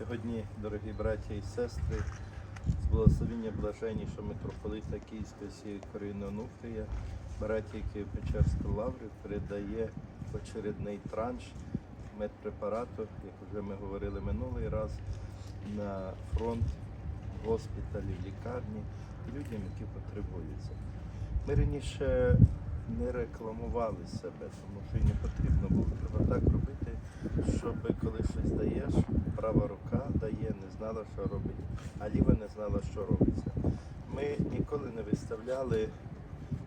Сьогодні, дорогі браття і сестри, з благословення блаженнішого митрополита Київської сії Корини Онуфрія, браття Києво-Печерської лаври передає очередний транш медпрепарату, як вже ми говорили минулий раз, на фронт, в госпіталі, лікарні людям, які потребуються. Ми раніше не рекламували себе, тому що і не потрібно було. Щоб коли щось даєш, права рука дає, не знала, що робить, а ліва не знала, що робиться. Ми ніколи не виставляли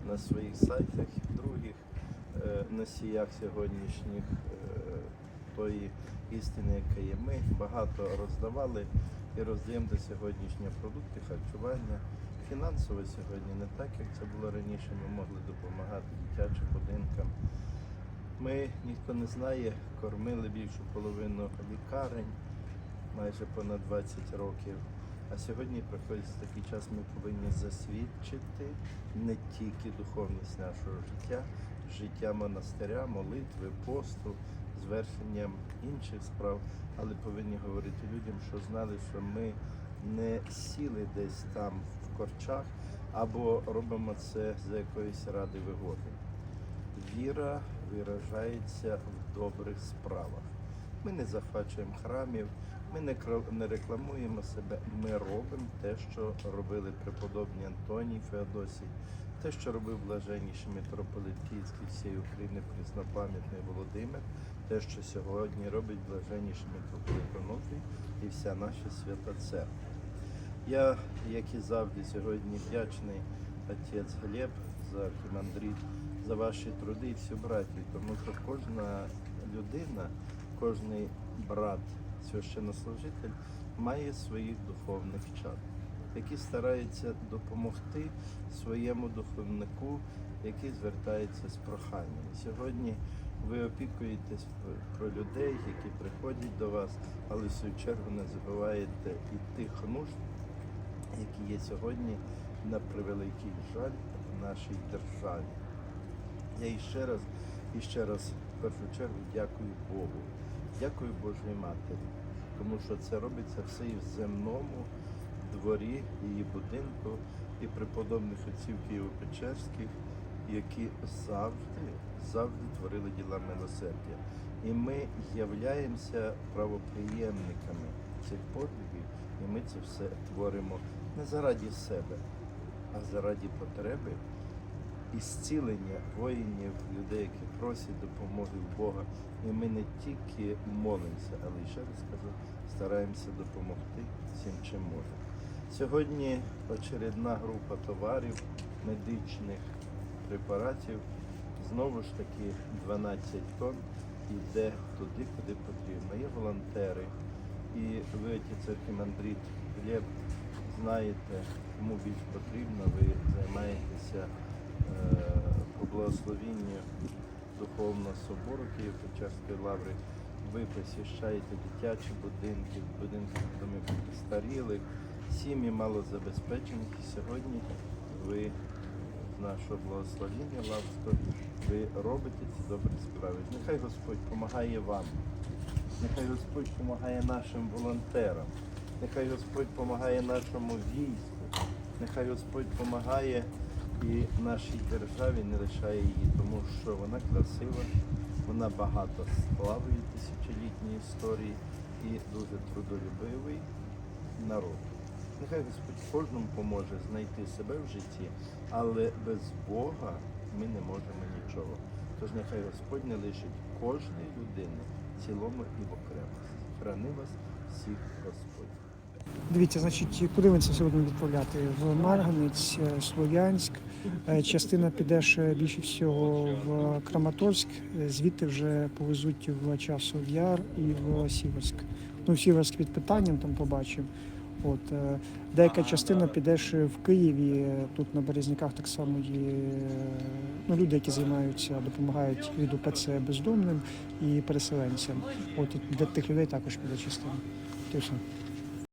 на своїх сайтах і других е, носіях сьогоднішніх е, тої істини, яка є. Ми багато роздавали і роздаємо до сьогоднішнього продукти харчування. Фінансово сьогодні не так, як це було раніше. Ми могли допомагати дитячим будинкам. Ми ніхто не знає, кормили більшу половину лікарень майже понад 20 років. А сьогодні приходить такий час, ми повинні засвідчити не тільки духовність нашого життя, життя монастиря, молитви, посту, звершенням інших справ, але повинні говорити людям, що знали, що ми не сіли десь там в корчах або робимо це за якоїсь ради вигоди. Віра виражається в добрих справах. Ми не захвачуємо храмів, ми не, рекламуємо себе, ми робимо те, що робили преподобні Антоній Феодосій, те, що робив блаженніший митрополит Київський всієї України, преснопам'ятний Володимир, те, що сьогодні робить блаженніший митрополит Онуфрій і вся наша свята церква. Я, як і завжди, сьогодні вдячний отець Глеб за архімандрит, за ваші труди і всю братію, тому що кожна людина, кожний брат, священнослужитель має своїх духовних чад, які стараються допомогти своєму духовнику, який звертається з проханням. Сьогодні ви опікуєтесь про людей, які приходять до вас, але в свою чергу не забуваєте і тих нужд, які є сьогодні на превеликий жаль в нашій державі. Я іще раз і ще раз в першу чергу дякую Богу, дякую Божій Матері, тому що це робиться все і в земному дворі її будинку і преподобних отців Києво-Печерських, які завжди, завжди творили діла милосердя. І ми являємося правоприємниками цих подвигів, і ми це все творимо не заради себе, а заради потреби і зцілення воїнів, людей, які просять допомоги в Бога. І ми не тільки молимося, але ще раз кажу, стараємося допомогти всім, чим можемо. Сьогодні очередна група товарів, медичних препаратів, знову ж таки 12 тонн йде туди, куди потрібно. Є волонтери. І ви, отець архімандрит Глеб, знаєте, кому більш потрібно, ви займаєтеся по благословенню Духовного собору Києво-Печерської лаври. Ви посіщаєте дитячі будинки, будинки домів старілих, сім'ї малозабезпечених. І сьогодні ви з нашого благословення лавського, ви робите ці добрі справи. Нехай Господь допомагає вам. Нехай Господь допомагає нашим волонтерам, нехай Господь допомагає нашому війську, нехай Господь допомагає і нашій державі не лишає її, тому що вона красива, вона багата славою тисячолітньої історії і дуже трудолюбивий народ. Нехай Господь кожному поможе знайти себе в житті, але без Бога ми не можемо нічого. Тож нехай Господь не лишить кожної людини цілому і в окремості. Храни вас всіх Господь. Дивіться, значить, куди ви це сьогодні відправляти? В Марганець, е, Слов'янськ. Е, Частина піде ще більше всього в Краматорськ, е, звідти вже повезуть в Часов Яр і в Сіверськ. Ну, в Сіверськ під питанням там побачимо. От, деяка частина піде ще в Києві. Тут на Березняках так само є ну, люди, які займаються, допомагають від УПЦ бездомним і переселенцям. От для тих людей також піде частина. Ти все.